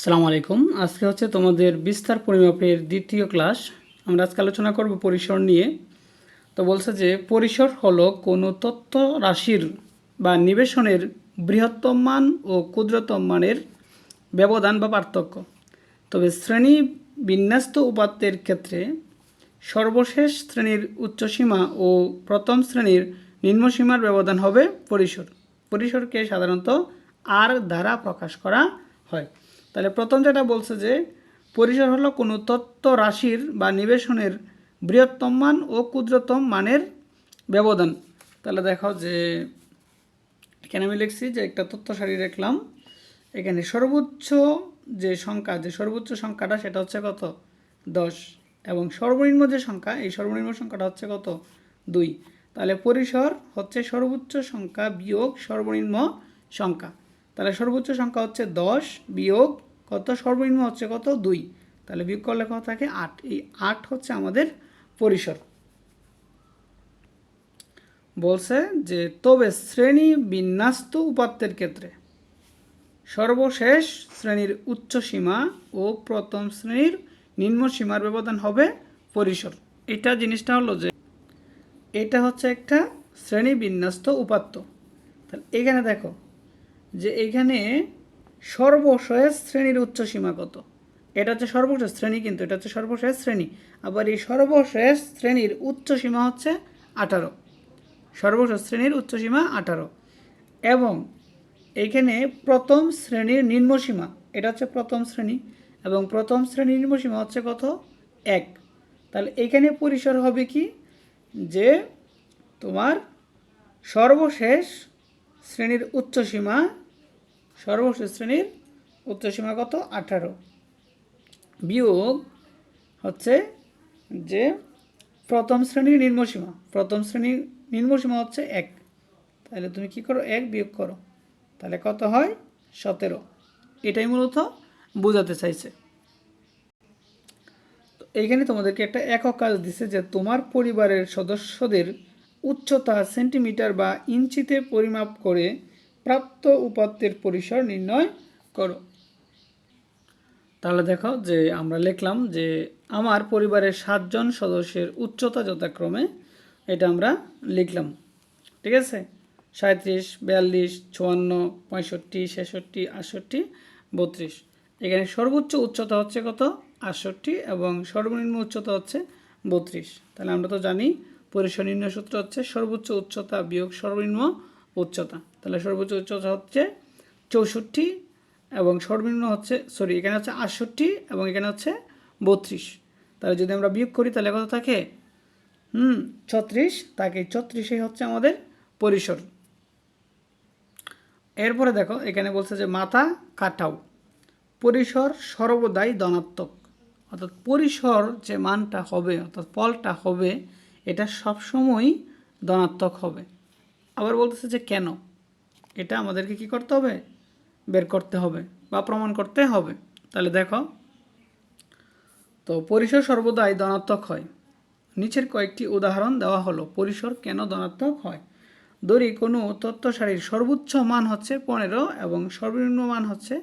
আসসালামু আলাইকুম। আজকে হচ্ছে তোমাদের বিস্তার পরিমাপের দ্বিতীয় ক্লাস। আমরা আজকে আলোচনা করব পরিসর নিয়ে। তো বলছে যে, পরিসর হলো কোনো তথ্য রাশির বা নিবেশনের বৃহত্তম মান ও ক্ষুদ্রতম মানের ব্যবধান বা পার্থক্য। তবে শ্রেণি বিন্যস্ত উপাত্তের ক্ষেত্রে সর্বশেষ শ্রেণির উচ্চসীমা ও প্রথম শ্রেণির নিম্নসীমার ব্যবধান হবে পরিসর। পরিসরকে সাধারণত আর দ্বারা প্রকাশ করা হয়। তাহলে প্রথম যেটা বলছে যে, পরিসর হলো কোনো তত্ত্ব রাশির বা নিবেশনের বৃহত্তম মান ও ক্ষুদ্রতম মানের ব্যবধান। তাহলে দেখো যে, এখানে আমি লিখছি যে একটা তথ্য সারি রাখলাম এখানে সর্বোচ্চ যে সংখ্যা, যে সর্বোচ্চ সংখ্যাটা সেটা হচ্ছে কত? দশ। এবং সর্বনিম্ন যে সংখ্যা, এই সর্বনিম্ন সংখ্যাটা হচ্ছে কত? দুই। তাহলে পরিসর হচ্ছে সর্বোচ্চ সংখ্যা বিয়োগ সর্বনিম্ন সংখ্যা। তাহলে সর্বোচ্চ সংখ্যা হচ্ছে দশ বিয়োগ কত? সর্বনিম্ন হচ্ছে কত? দুই। তাহলে বিয়োগ করলে কত থাকে? আট। এই আট হচ্ছে আমাদের পরিসর। বলছে যে, তবে শ্রেণি বিন্যাস্ত উপাত্তের ক্ষেত্রে সর্বশেষ শ্রেণির উচ্চ সীমা ও প্রথম শ্রেণির নিম্ন সীমার ব্যবধান হবে পরিসর। এটা জিনিসটা হলো যে, এটা হচ্ছে একটা শ্রেণি বিন্যাস্ত উপাত্ত। তাহলে এখানে দেখো যে এখানে সর্বশেষ শ্রেণির উচ্চ সীমা কত? এটা হচ্ছে সর্বশেষ শ্রেণি কিন্তু, এটা হচ্ছে সর্বশেষ শ্রেণি। আবার এই সর্বশেষ শ্রেণির উচ্চ সীমা হচ্ছে আঠারো। সর্বশেষ শ্রেণির উচ্চ সীমা আঠারো। এবং এইখানে প্রথম শ্রেণির নিম্নসীমা এটা হচ্ছে প্রথম শ্রেণি। এবং প্রথম শ্রেণির নিম্নসীমা হচ্ছে কত? এক। তাহলে এখানে পরিসর হবে কি? যে তোমার সর্বশেষ শ্রেণির উচ্চসীমা সর্বশেষ শ্রেণির উচ্চসীমা কত? আঠারো। বিয়োগ হচ্ছে যে প্রথম শ্রেণির নিম্নসীমা প্রথম শ্রেণির নিম্নসীমা হচ্ছে এক। তাহলে তুমি কি করো? এক বিয়োগ করো। তাহলে কত হয়? সতেরো। এটাই মূলত বোঝাতে চাইছে। এইখানে তোমাদেরকে একটা একক কাজ দিছে যে তোমার পরিবারের সদস্যদের উচ্চতা সেন্টিমিটার বা ইঞ্চিতে পরিমাপ করে প্রাপ্ত উপাত্তের পরিসর নির্ণয় করো। তাহলে দেখো যে আমরা লিখলাম যে আমার পরিবারের সাতজন সদস্যের উচ্চতা যথাক্রমে এটা আমরা লিখলাম। ঠিক আছে? সাঁত্রিশ বিয়াল্লিশ, চুয়ান্ন, পঁয়ষট্টি, ছেষট্টি, আটষট্টি, বত্রিশ। এখানে সর্বোচ্চ উচ্চতা হচ্ছে কত? আটষট্টি এবং সর্বনিম্ন উচ্চতা হচ্ছে বত্রিশ। তাহলে আমরা তো জানি পরিসর নির্ণয় সূত্র হচ্ছে সর্বোচ্চ উচ্চতা বিয়োগ সর্বনিম্ন উচ্চতা। তাহলে সর্বোচ্চ উচ্চতা হচ্ছে চৌষট্টি এবং সর্বনিম্ন হচ্ছে সরি এখানে হচ্ছে আটষট্টি এবং এখানে হচ্ছে বত্রিশ। তাহলে যদি আমরা বিয়োগ করি, তাহলে কত থাকে? হুম, ছত্রিশ। তাকে ছত্রিশে হচ্ছে আমাদের পরিসর। এরপরে দেখো, এখানে বলছে যে মাথা কাটাও। পরিসর সর্বদাই ধনাত্মক। অর্থাৎ পরিসর যে মানটা হবে, অর্থাৎ ফলটা হবে এটা সবসময় ধনাত্মক হবে। আবার বলতেছে যে কেন? এটা আমাদেরকে কি করতে হবে? বের করতে হবে বা প্রমাণ করতে হবে। তাহলে দেখো, তো পরিসর সর্বদাই ধনাত্মক হয়। নিচের কয়েকটি উদাহরণ দেওয়া হলো, পরিসর কেন ধনাত্মক হয়? দড়ি কোনো তত্ত্ব সারির সর্বোচ্চ মান হচ্ছে পনেরো এবং সর্বনিম্ন মান হচ্ছে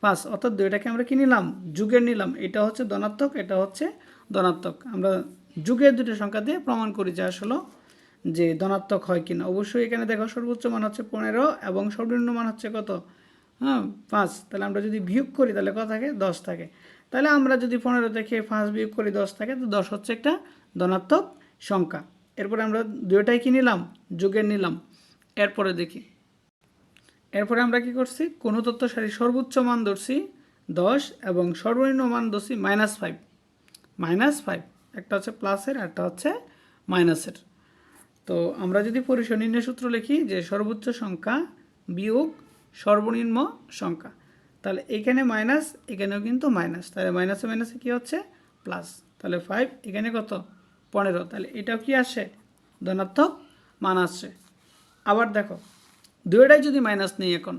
পাঁচ। অর্থাৎ দুইটাকে আমরা কি নিলাম? যুগের নিলাম। এটা হচ্ছে ধনাত্মক, এটা হচ্ছে ধনাত্মক। আমরা যুগের দুটো সংখ্যা দিয়ে প্রমাণ করি যে আসলে যে ধনাত্মক হয় কিনা। অবশ্যই এখানে দেখো সর্বোচ্চ মান হচ্ছে পনেরো এবং সর্বনিম্ন মান হচ্ছে কত? হ্যাঁ পাঁচ। তাহলে আমরা যদি বিয়োগ করি, তাহলে কত থাকে? দশ থাকে। তাহলে আমরা যদি পনেরো থেকে পাঁচ বিয়োগ করি, দশ থাকে, তো দশ হচ্ছে একটা ধনাত্মক সংখ্যা। এরপরে আমরা দুইটাই কি নিলাম? যুগের নিলাম। এরপরে দেখি। এরপরে আমরা কি করছি? কোনো তথ্য সারি সর্বোচ্চ মান ধরছি দশ এবং সর্বনিম্ন মান ধরছি মাইনাস ফাইভ। Minus five. একটা হচ্ছে প্লাসের একটা হচ্ছে মাইনাসের তো আমরা যদি পরিসর নির্ণয় সূত্র লিখি যে সর্বোচ্চ সংখ্যা বিয়োগ সর্বনিম্ন সংখ্যা, তাহলে এখানে মাইনাস এখানেও কিন্তু মাইনাস তাহলে মাইনাসে মাইনাসে কী হচ্ছে? প্লাস তাহলে ফাইভ এখানে কত? পনেরো। তাহলে এটাও কি আসে? ধনাত্মক মান আসছে। আবার দেখো, দুইটাই যদি মাইনাস নেই এখন,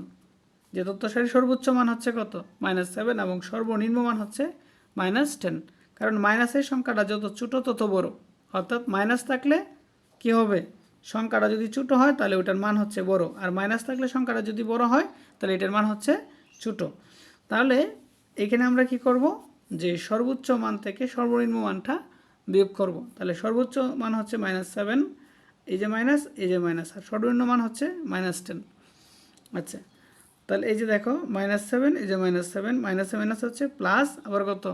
যে তথ্য সারির সর্বোচ্চ মান হচ্ছে কত? মাইনাস সেভেন এবং সর্বনিম্ন মান হচ্ছে মাইনাস টেন কারণ মাইনাসের সংখ্যাটা যত ছোটো, তত বড়। অর্থাৎ মাইনাস থাকলে কি হবে? সংখ্যাটা যদি ছোটো হয়, তাহলে ওটার মান হচ্ছে বড়। আর মাইনাস থাকলে সংখ্যাটা যদি বড় হয়, তাহলে এটার মান হচ্ছে ছোটো। তাহলে এখানে আমরা কি করব? যে সর্বোচ্চ মান থেকে সর্বনিম্ন মানটা বিয়োগ করব। তাহলে সর্বোচ্চ মান হচ্ছে মাইনাস সেভেন, এই যে মাইনাস, এই যে মাইনাস। আর সর্বনিম্ন মান হচ্ছে মাইনাস টেন। আচ্ছা তাহলে এই যে দেখো, মাইনাস সেভেন, এই যে মাইনাস সেভেন, মাইনাসে মাইনাস হচ্ছে প্লাস, আবার কত?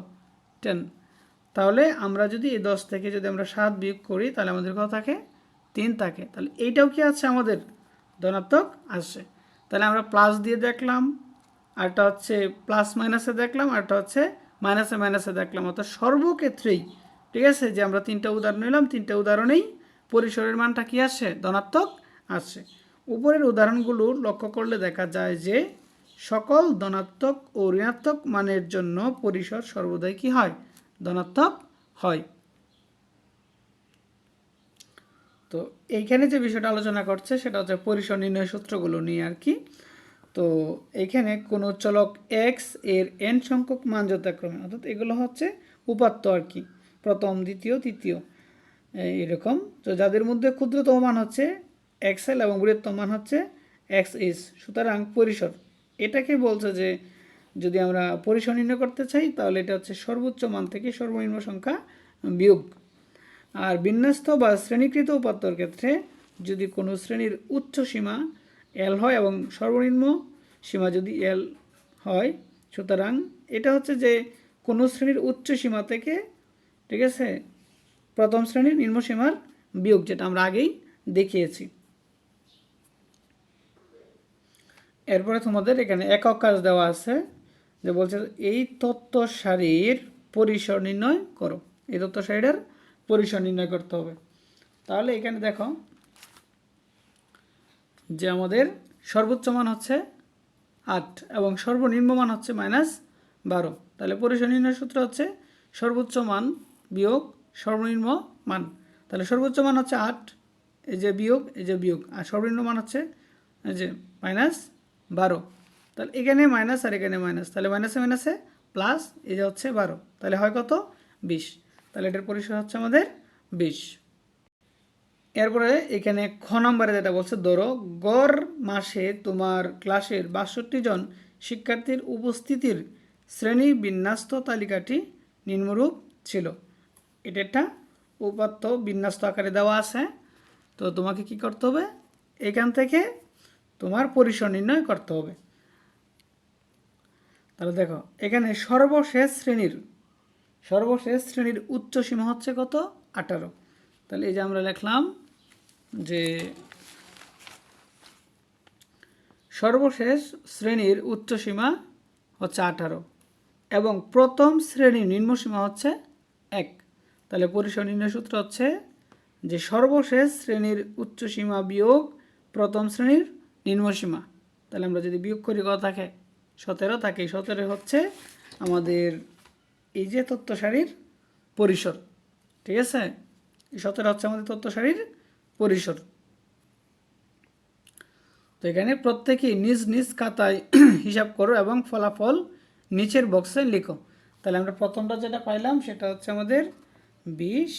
টেন। তাহলে আমরা যদি এই দশ থেকে যদি আমরা সাত বিয়োগ করি, তাহলে আমাদের কত থাকে? তিন থাকে। তাহলে এইটাও কি আছে আমাদের? ধনাত্মক আসছে। তাহলে আমরা প্লাস দিয়ে দেখলাম, আরটা হচ্ছে প্লাস মাইনাসে দেখলাম, আরটা হচ্ছে মাইনাসে মাইনাসে দেখলাম। অর্থাৎ সর্বক্ষেত্রেই, ঠিক আছে? যে আমরা তিনটা উদাহরণ নিলাম, তিনটা উদাহরণেই পরিসরের মানটা কি আসছে? ধনাত্মক আসছে। উপরের উদাহরণগুলো লক্ষ্য করলে দেখা যায় যে সকল ধনাত্মক ও ঋণাত্মক মানের জন্য পরিসর সর্বদাই কি হয়? ধনাত্মক হয়। তো এইখানে যে বিষয়টা আলোচনা করছে, সেটা হচ্ছে পরিসর নির্ণয় সূত্রগুলো নিয়ে আর কি। তো এইখানে কোনো চলক এক্সের এন সংখ্যক মান যথাক্রমে, অর্থাৎ এগুলো হচ্ছে উপাত্ত আর কি, প্রথম, দ্বিতীয়, তৃতীয় এরকম তো যাদের মধ্যে ক্ষুদ্রতম মান হচ্ছে এক্সেল এবং বৃহত্তম মান হচ্ছে এক্স ইস সুতরাং পরিসর। এটাকে বলছে যে যদি আমরা পরিসর নির্ণয় করতে চাই, তাহলে এটা হচ্ছে সর্বোচ্চ মান থেকে সর্বনিম্ন সংখ্যা বিয়োগ। আর বিন্যস্ত বা শ্রেণীকৃত উপাত্তর ক্ষেত্রে যদি কোনো শ্রেণির উচ্চ সীমা এল হয় এবং সর্বনিম্ন সীমা যদি এল হয়, সুতরাং এটা হচ্ছে যে কোনো শ্রেণির উচ্চ সীমা থেকে, ঠিক আছে, প্রথম শ্রেণির নিম্ন সীমার বিয়োগ, যেটা আমরা আগেই দেখিয়েছি। এরপরে তোমাদের এখানে একক কাজ দেওয়া আছে। যে বলছে, এই তত্ত্ব সারির পরিসর নির্ণয় করো। এই তত্ত্ব সারিটার পরিসর নির্ণয় করতে হবে। তাহলে এখানে দেখো যে আমাদের সর্বোচ্চ মান হচ্ছে আট এবং সর্বনিম্ন মান হচ্ছে মাইনাস বারো। তাহলে পরিসর নির্ণয় সূত্র হচ্ছে সর্বোচ্চ মান বিয়োগ সর্বনিম্ন মান। তাহলে সর্বোচ্চ মান হচ্ছে আট, এই যে বিয়োগ, এই যে বিয়োগ। আর সর্বনিম্ন মান হচ্ছে, এই যে মাইনাস বারো। তাহলে এখানে মাইনাস আর এখানে মাইনাস তাহলে মাইনাসে মাইনাসে প্লাস এই যে হচ্ছে বারো। তাহলে হয় কত? বিশ। তাহলে এটার পরিসর হচ্ছে আমাদের বিশ। এরপরে এখানে খ নম্বরে যেটা বলছে, ধরো, গড় মাসে তোমার ক্লাসের বাষট্টি জন শিক্ষার্থীর উপস্থিতির শ্রেণি বিন্যস্ত তালিকাটি নিম্নরূপ ছিল। এটা একটা উপাত্ত বিন্যস্ত আকারে দেওয়া আছে। তো তোমাকে কি করতে হবে? এখান থেকে তোমার পরিসর নির্ণয় করতে হবে। তাহলে দেখো, এখানে সর্বশেষ শ্রেণির সর্বশেষ শ্রেণির উচ্চ সীমা হচ্ছে কত? আঠারো। তাহলে এই যে আমরা লিখলাম যে সর্বশেষ শ্রেণির উচ্চ সীমা হচ্ছে আঠারো এবং প্রথম শ্রেণির নিম্ন সীমা হচ্ছে এক। তাহলে পরিসর নির্ণয় সূত্র হচ্ছে যে সর্বশেষ শ্রেণির উচ্চ সীমা বিয়োগ প্রথম শ্রেণির নিম্ন সীমা। তাহলে আমরা যদি বিয়োগ করি কথা থাকে? সতেরো থাকে সতেরো হচ্ছে আমাদের এই যে তত্ত্ব সারির পরিসর, ঠিক আছে? সতেরো হচ্ছে আমাদের তত্ত্ব সারির পরিসর। তো এখানে প্রত্যেকেই নিজ নিজ খাতায় হিসাব করো এবং ফলাফল নিচের বক্সে লিখো। তাহলে আমরা প্রথমটা যেটা পাইলাম সেটা হচ্ছে আমাদের বিশ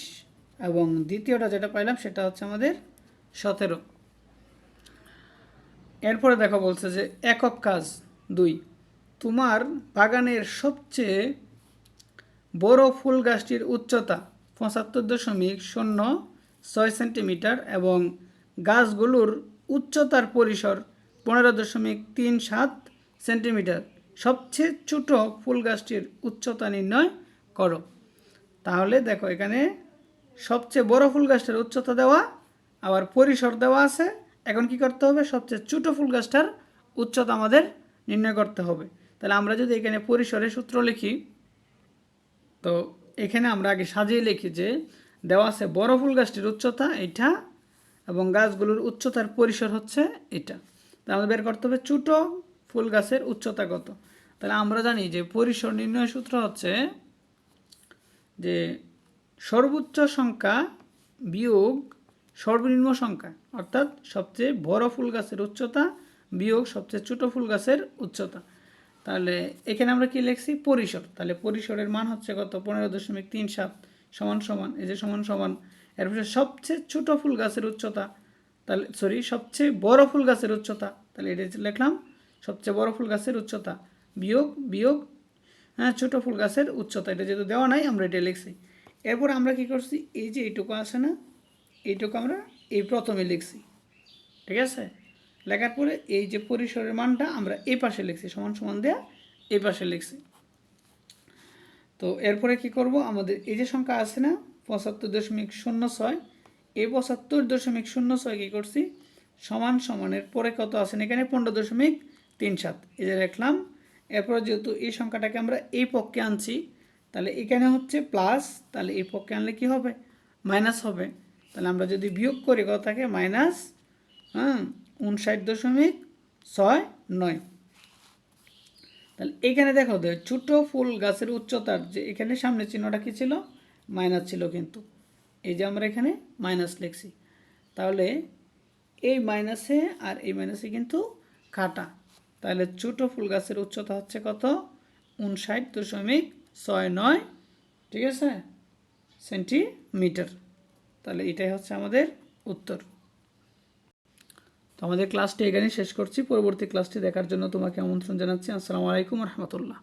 এবং দ্বিতীয়টা যেটা পাইলাম সেটা হচ্ছে আমাদের সতেরো। এরপরে দেখো বলছে যে একক কাজ দুই। তোমার বাগানের সবচেয়ে বড় ফুল গাছটির উচ্চতা পঁচাত্তর দশমিক শূন্য ছয় সেন্টিমিটার এবং গাছগুলোর উচ্চতার পরিসর পনেরো দশমিক তিন সাত সেন্টিমিটার। সবচেয়ে ছোট ফুল গাছটির উচ্চতা নির্ণয় করো। তাহলে দেখো, এখানে সবচেয়ে বড় ফুল গাছটার উচ্চতা দেওয়া, আবার পরিসর দেওয়া আছে। এখন কি করতে হবে? সবচেয়ে ছোটো ফুল গাছটার উচ্চতা আমাদের নির্ণয় করতে হবে। তাহলে আমরা যদি এখানে পরিসরের সূত্র লিখি, তো এখানে আমরা আগে সাজিয়ে লিখি যে দেওয়া আছে বড় ফুল গাছটির উচ্চতা এটা এবং গাছগুলোর উচ্চতার পরিসর হচ্ছে এটা। তাহলে আমাদের বের করতে হবে ছোটো ফুল গাছের উচ্চতা কত। তাহলে আমরা জানি যে পরিসর নির্ণয় সূত্র হচ্ছে যে সর্বোচ্চ সংখ্যা বিয়োগ সর্বনিম্ন সংখ্যা, অর্থাৎ সবচেয়ে বড় ফুল গাছের উচ্চতা বিয়োগ সবচেয়ে ছোট ফুল গাছের উচ্চতা। তাহলে এখানে আমরা কি লিখছি? পরিসর। তাহলে পরিসরের মান হচ্ছে কত? পনেরো দশমিক তিন সাত সমান সমান, এই যে সমান সমান। এরপরে সবচেয়ে ছোট ফুল গাছের উচ্চতা, তাহলে সরি সবচেয়ে বড় ফুল গাছের উচ্চতা, তাহলে এটা লিখলাম, সবচেয়ে বড় ফুল গাছের উচ্চতা বিয়োগ বিয়োগ হ্যাঁ ছোটো ফুল গাছের উচ্চতা। এটা যেহেতু দেওয়া নাই, আমরা এটা লিখছি। এরপর আমরা কি করছি? এই যে এইটুকু আছে না, এইটুকু আমরা এই প্রথমে লিখছি। ঠিক আছে? লেখার পরে এই যে পরিসরের মানটা আমরা এই পাশে লিখছি, সমান সমান দেয়া এই পাশে লিখছি। তো এরপরে কি করব? আমাদের এই যে সংখ্যা আছে না, পঁচাত্তর দশমিক শূন্য ছয়, এই পঁচাত্তর দশমিক শূন্য ছয় কী করছি? সমান সমানের পরে কত আছেন এখানে? পনেরো দশমিক তিন সাত। এই যে লিখলাম এরপরে যেহেতু এই সংখ্যাটাকে আমরা এই পক্ষে আনছি, তাহলে এখানে হচ্ছে প্লাস, তাহলে এই পক্ষে আনলে কি হবে? মাইনাস হবে। তাহলে আমরা যদি বিয়োগ করি কত থাকে? মাইনাস হ্যাঁ উনষাট দশমিক ছয় নয়। তাহলে এখানে দেখো ছোটো ফুল গাছের উচ্চতার যে এখানে সামনে চিহ্নটা কী ছিল? মাইনাস ছিল কিন্তু। এই যে আমরা এখানে মাইনাস লিখছি। তাহলে এই মাইনাসে আর এই মাইনাসে কিন্তু কাটা। তাহলে ছোটো ফুল গাছের উচ্চতা হচ্ছে কত? উনষাট দশমিক ছয় নয়, ঠিক আছে? সেন্টিমিটার। তাহলে এটাই হচ্ছে আমাদের উত্তর। তো আমাদের ক্লাসটি এখানেই শেষ করছি। পরবর্তী ক্লাসটি দেখার জন্য তোমাকে আমন্ত্রণ জানাচ্ছি। আসসালামু আলাইকুম রহমতুল্লাহ।